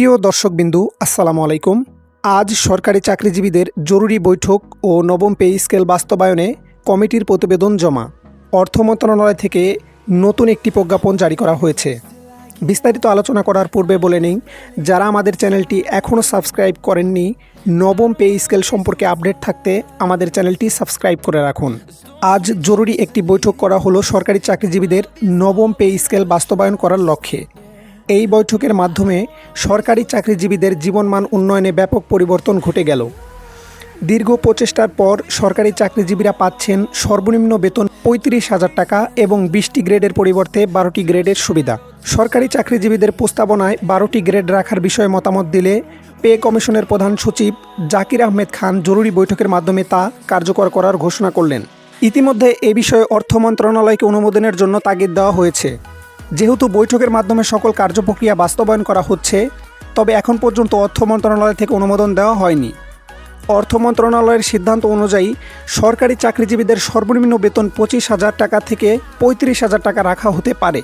প্রিয় দর্শকবিন্দু, আসসালামু আলাইকুম। আজ সরকারি চাকরিজীবীদের জরুরি বৈঠক ও নবম পে স্কেল বাস্তবায়নে কমিটির প্রতিবেদন জমা। অর্থ মন্ত্রণালয় থেকে নতুন একটি প্রজ্ঞাপন জারি করা হয়েছে। বিস্তারিত আলোচনা করার পূর্বে বলে নেই, যারা আমাদের চ্যানেলটি এখনও সাবস্ক্রাইব করেননি, নবম পে স্কেল সম্পর্কে আপডেট থাকতে আমাদের চ্যানেলটি সাবস্ক্রাইব করে রাখুন। আজ জরুরি একটি বৈঠক করা হলো সরকারি চাকরিজীবীদের নবম পে স্কেল বাস্তবায়ন করার লক্ষ্যে। এই বৈঠকের মাধ্যমে সরকারি চাকরিজীবীদের জীবনমান উন্নয়নে ব্যাপক পরিবর্তন ঘটে গেল। দীর্ঘ প্রচেষ্টার পর সরকারি চাকরিজীবীরা পাচ্ছেন সর্বনিম্ন বেতন পঁয়ত্রিশ হাজার টাকা এবং বিশটি গ্রেডের পরিবর্তে বারোটি গ্রেডের সুবিধা। সরকারি চাকরিজীবীদের প্রস্তাবনায় বারোটি গ্রেড রাখার বিষয়ে মতামত দিলে পে কমিশনের প্রধান সচিব জাকির আহমেদ খান জরুরি বৈঠকের মাধ্যমে তা কার্যকর করার ঘোষণা করলেন। ইতিমধ্যে এ বিষয়ে অর্থ মন্ত্রণালয়কে অনুমোদনের জন্য তাগিদ দেওয়া হয়েছে। যেহেতু বৈঠকের মাধ্যমে সকল কার্যপ্রক্রিয়া বাস্তবায়ন করা হচ্ছে, তবে এখন পর্যন্ত অর্থ মন্ত্রণালয় থেকে অনুমোদন দেওয়া হয়নি। অর্থ মন্ত্রণালয়ের সিদ্ধান্ত অনুযায়ী সরকারি চাকরিজীবীদের সর্বনিম্ন বেতন পঁচিশ হাজার টাকা থেকে পঁয়ত্রিশ হাজার টাকা রাখা হতে পারে।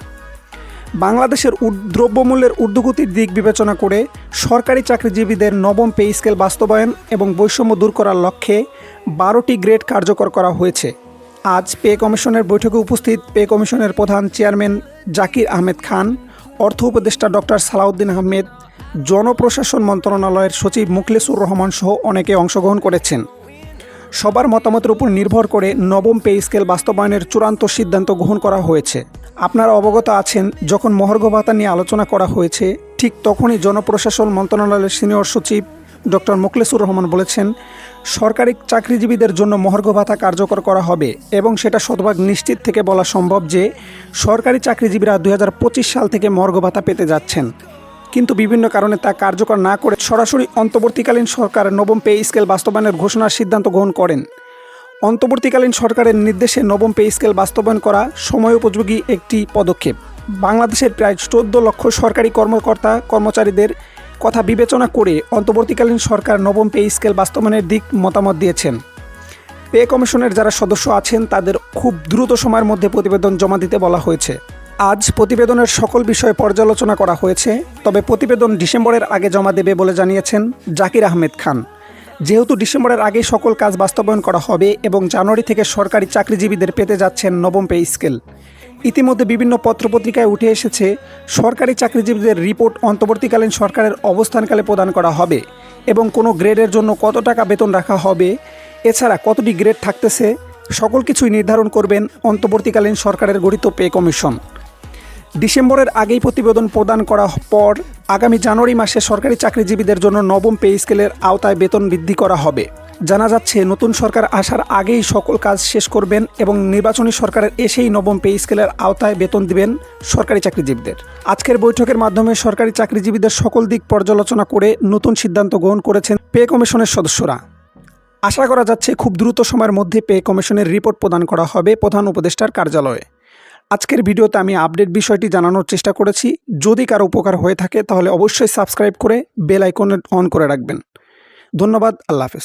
বাংলাদেশের দ্রব্যমূল্যের ঊর্ধ্বগতির দিক বিবেচনা করে সরকারি চাকরিজীবীদের নবম পে স্কেল বাস্তবায়ন এবং বৈষম্য দূর করার লক্ষ্যে বারোটি গ্রেড কার্যকর করা হয়েছে। আজ পে কমিশনের বৈঠকে উপস্থিত পে কমিশনের প্রধান চেয়ারম্যান জাকির আহমেদ খান, অর্থ উপদেষ্টা ডক্টর সালাউদ্দিন আহমেদ, জনপ্রশাসন মন্ত্রণালয়ের সচিব মুখলেসুর রহমান সহ অনেকে অংশগ্রহণ করেছেন। সবার মতামতের উপর নির্ভর করে নবম পে স্কেল বাস্তবায়নের চূড়ান্ত সিদ্ধান্ত গ্রহণ করা হয়েছে। আপনারা অবগত আছেন, যখন মহার্ঘ ভাতা নিয়ে আলোচনা করা হয়েছে, ঠিক তখনই জনপ্রশাসন মন্ত্রণালয়ের সিনিয়র সচিব ডক্টর মোখলেসুর রহমান বলেছেন, সরকারি চাকরিজীবীদের জন্য মহার্ঘ ভাতা কার্যকর করা হবে এবং সেটা শতভাগ নিশ্চিত থেকে বলা সম্ভব যে সরকারি চাকরিজীবীরা দু হাজার পঁচিশ সাল থেকে মহার্ঘ ভাতা পেতে যাচ্ছেন। কিন্তু বিভিন্ন কারণে তা কার্যকর না করে সরাসরি অন্তর্বর্তীকালীন সরকার নবম পে স্কেল বাস্তবায়নের ঘোষণার সিদ্ধান্ত গ্রহণ করেন। অন্তর্বর্তীকালীন সরকারের নির্দেশে নবম পে স্কেল বাস্তবায়ন করা সময়োপযোগী একটি পদক্ষেপ। বাংলাদেশের প্রায় চোদ্দ লক্ষ সরকারি কর্মকর্তা, কর্মচারীদের কথা বিবেচনা করে অন্তর্বর্তীকালীন সরকার নবম পে স্কেল বাস্তবায়নের দিক মতামত দিয়েছেন। পে কমিশনের যারা সদস্য আছেন, তাদের খুব দ্রুত সময়ের মধ্যে প্রতিবেদন জমা দিতে বলা হয়েছে। আজ প্রতিবেদনের সকল বিষয়ে পর্যালোচনা করা হয়েছে, তবে প্রতিবেদন ডিসেম্বরের আগে জমা দেবে বলে জানিয়েছেন জাকির আহমেদ খান। যেহেতু ডিসেম্বরের আগে সকল কাজ বাস্তবায়ন করা হবে এবং জানুয়ারি থেকে সরকারি চাকরিজীবীদের পেতে যাচ্ছেন নবম পে স্কেল ইতিমধ্যে বিভিন্ন পত্রপত্রিকায় উঠে এসেছে, সরকারি চাকরিজীবীদের রিপোর্ট অন্তর্বর্তীকালীন সরকারের অবস্থানকালে প্রদান করা হবে এবং কোনো গ্রেডের জন্য কত টাকা বেতন রাখা হবে, এছাড়া কতটি গ্রেড থাকতেছে, সকল কিছুই নির্ধারণ করবেন অন্তর্বর্তীকালীন সরকারের গঠিত পে কমিশন। ডিসেম্বরের আগেই প্রতিবেদন প্রদান করা পর আগামী জানুয়ারি মাসে সরকারি চাকরিজীবীদের জন্য নবম পে স্কেলের আওতায় বেতন বৃদ্ধি করা হবে। জানা যাচ্ছে, নতুন সরকার আসার আগেই সকল কাজ শেষ করবেন এবং নির্বাচনী সরকারের এসেই নবম পে স্কেলের আওতায় বেতন দিবেন সরকারি চাকরিজীবীদের। আজকের বৈঠকের মাধ্যমে সরকারি চাকরিজীবীদের সকল দিক পর্যালোচনা করে নতুন সিদ্ধান্ত গ্রহণ করেছেন পে কমিশনের সদস্যরা। আশা করা যাচ্ছে, খুব দ্রুত সময়ের মধ্যে পে কমিশনের রিপোর্ট প্রদান করা হবে প্রধান উপদেষ্টার কার্যালয়ে। আজকের ভিডিওতে আমি আপডেট বিষয়টি জানানোর চেষ্টা করেছি। যদি কারও উপকার হয়ে থাকে, তাহলে অবশ্যই সাবস্ক্রাইব করে বেল আইকনে অন করে রাখবেন। ধন্যবাদ, আল্লাহ হাফেজ।